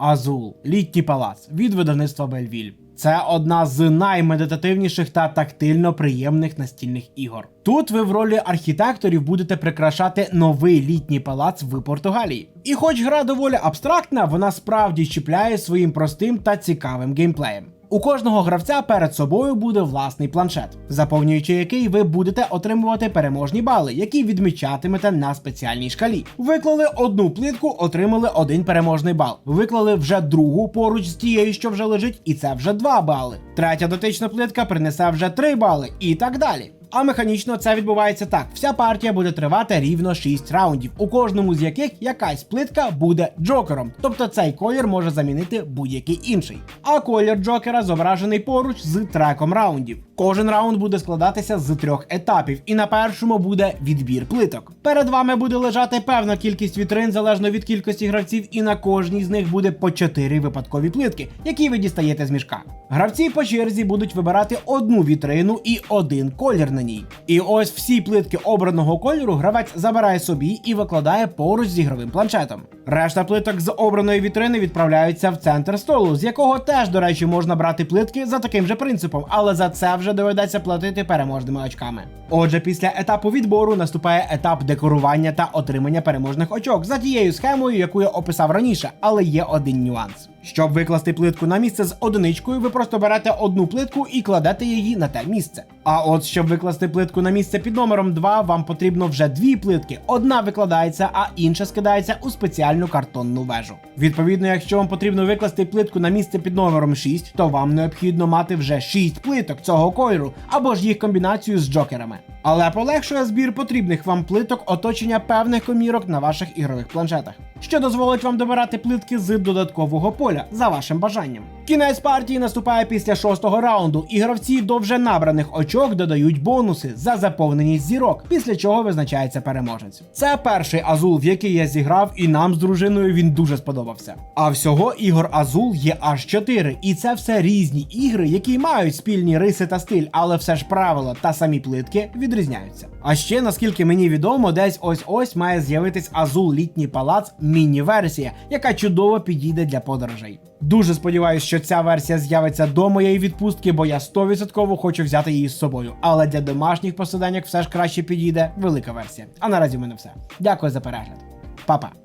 Азул, літній палац від видавництва Бельвіль. Це одна з наймедитативніших та тактильно приємних настільних ігор. Тут ви в ролі архітекторів будете прикрашати новий літній палац в Португалії. І хоч гра доволі абстрактна, вона справді чіпляє своїм простим та цікавим геймплеєм. У кожного гравця перед собою буде власний планшет, заповнюючи який ви будете отримувати переможні бали, які відмічатимете на спеціальній шкалі. Виклали одну плитку, отримали один переможний бал. Виклали вже другу поруч з тією, що вже лежить, і це вже два бали. Третя дотична плитка принесе вже три бали, і так далі. А механічно це відбувається так: вся партія буде тривати рівно 6 раундів, у кожному з яких якась плитка буде джокером, тобто цей колір може замінити будь-який інший. А колір джокера зображений поруч з треком раундів. Кожен раунд буде складатися з трьох етапів, і на першому буде відбір плиток. Перед вами буде лежати певна кількість вітрин залежно від кількості гравців, і на кожній з них буде по 4 випадкові плитки, які ви дістаєте з мішка. Гравці по черзі будуть вибирати одну вітрину і один колір на ній. І ось всі плитки обраного кольору гравець забирає собі і викладає поруч з ігровим планшетом. Решта плиток з обраної вітрини відправляються в центр столу, з якого теж, до речі, можна брати плитки за таким же принципом, але за це вже доведеться платити переможними очками. Отже, після етапу відбору наступає етап декорування та отримання переможних очок за тією схемою, яку я описав раніше, але є один нюанс. Щоб викласти плитку на місце з одиничкою, ви просто берете одну плитку і кладете її на те місце. А от щоб викласти плитку на місце під номером 2, вам потрібно вже дві плитки. Одна викладається, а інша скидається у спеціальну картонну вежу. Відповідно, якщо вам потрібно викласти плитку на місце під номером 6, то вам необхідно мати вже 6 плиток цього кольору або ж їх комбінацію з джокерами. Але полегшує збір потрібних вам плиток оточення певних комірок на ваших ігрових планшетах, що дозволить вам добирати плитки з додаткового поля за вашим бажанням. Кінець партії наступає після шостого раунду, і гравці до вже набраних очок додають бонуси за заповненість зірок, після чого визначається переможець. Це перший Азул, в який я зіграв, і нам з дружиною він дуже сподобався. А всього ігор Азул є аж 4, і це все різні ігри, які мають спільні риси та стиль, але все ж правила та самі плитки відрізняються. А ще, наскільки мені відомо, десь ось ось має з'явитись Азул літній палац міні-версія, яка чудово підійде для подорожей. Дуже сподіваюся, що ця версія з'явиться до моєї відпустки, бо я 100% хочу взяти її з собою. Але для домашніх посиденьок все ж краще підійде велика версія. А наразі в мене все. Дякую за перегляд. Па-па.